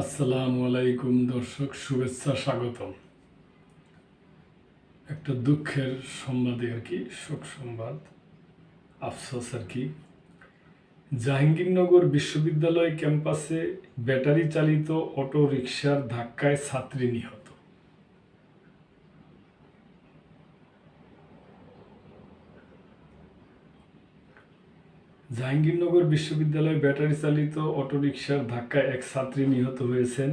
আসসালামু আলাইকুম দর্শক, শুভেচ্ছা, স্বাগতম। একটা দুঃখের সংবাদে আর কি, শোক সংবাদ, আফসোস আর কি। জাহাঙ্গীরনগর বিশ্ববিদ্যালয় ক্যাম্পাসে ব্যাটারি চালিত অটো রিক্সার ধাক্কায় ছাত্রী নিহত। জাহাঙ্গীরনগর বিশ্ববিদ্যালয়ে ব্যাটারি চালিত অটোরিকশার ধাক্কায় এক ছাত্রী নিহত হয়েছেন।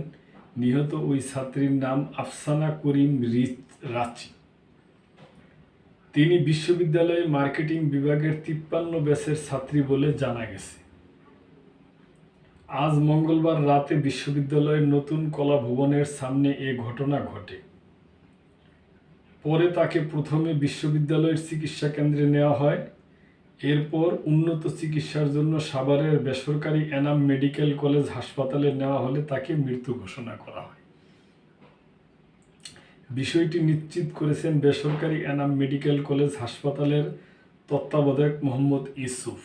নিহত ওই ছাত্রীর নাম আফসানা করিম রিচ তিনি বিশ্ববিদ্যালয়ে মার্কেটিং বিভাগের তিপ্পান্ন ব্যাচের ছাত্রী বলে জানা গেছে। আজ মঙ্গলবার রাতে বিশ্ববিদ্যালয়ের নতুন কলা ভবনের সামনে এ ঘটনা ঘটে। পরে তাকে প্রথমে বিশ্ববিদ্যালয়ের চিকিৎসা কেন্দ্রে নেওয়া হয়। এরপর উন্নত চিকিৎসার জন্য সাভারের বেসরকারি এনাম মেডিকেল কলেজ হাসপাতালে নেওয়া হলে তাকে মৃত্যু ঘোষণা করা হয়। বিষয়টি নিশ্চিত করেছেন বেসরকারি এনাম মেডিকেল কলেজ হাসপাতালের তত্ত্বাবধায়ক মোহাম্মদ ইউসুফ।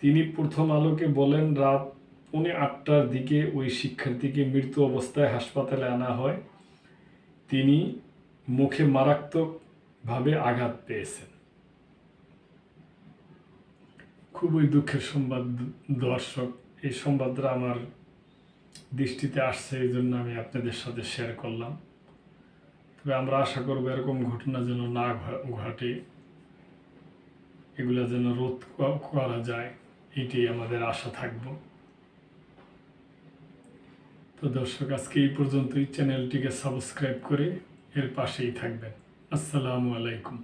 তিনি প্রথম আলোকে বলেন, রাত পৌনে আটটার দিকে ওই শিক্ষার্থীকে মৃত্যু অবস্থায় হাসপাতালে আনা হয়। তিনি মুখে মারাত্মকভাবে আঘাত পেয়েছেন। খুবই দুঃখের সংবাদ দর্শক, এই সংবাদটা আমার দৃষ্টিতে আসছে, এই জন্য আমি আপনাদের সাথে শেয়ার করলাম। তবে আমরা আশা করব এরকম ঘটনা যেন না ঘটে, এগুলো যেন রোধ করা যায়, এটাই আমাদের আশা থাকব। তো দর্শক, আজকে এই পর্যন্তই। চ্যানেলটিকে সাবস্ক্রাইব করে এর পাশেই থাকবেন। আসসালামু আলাইকুম।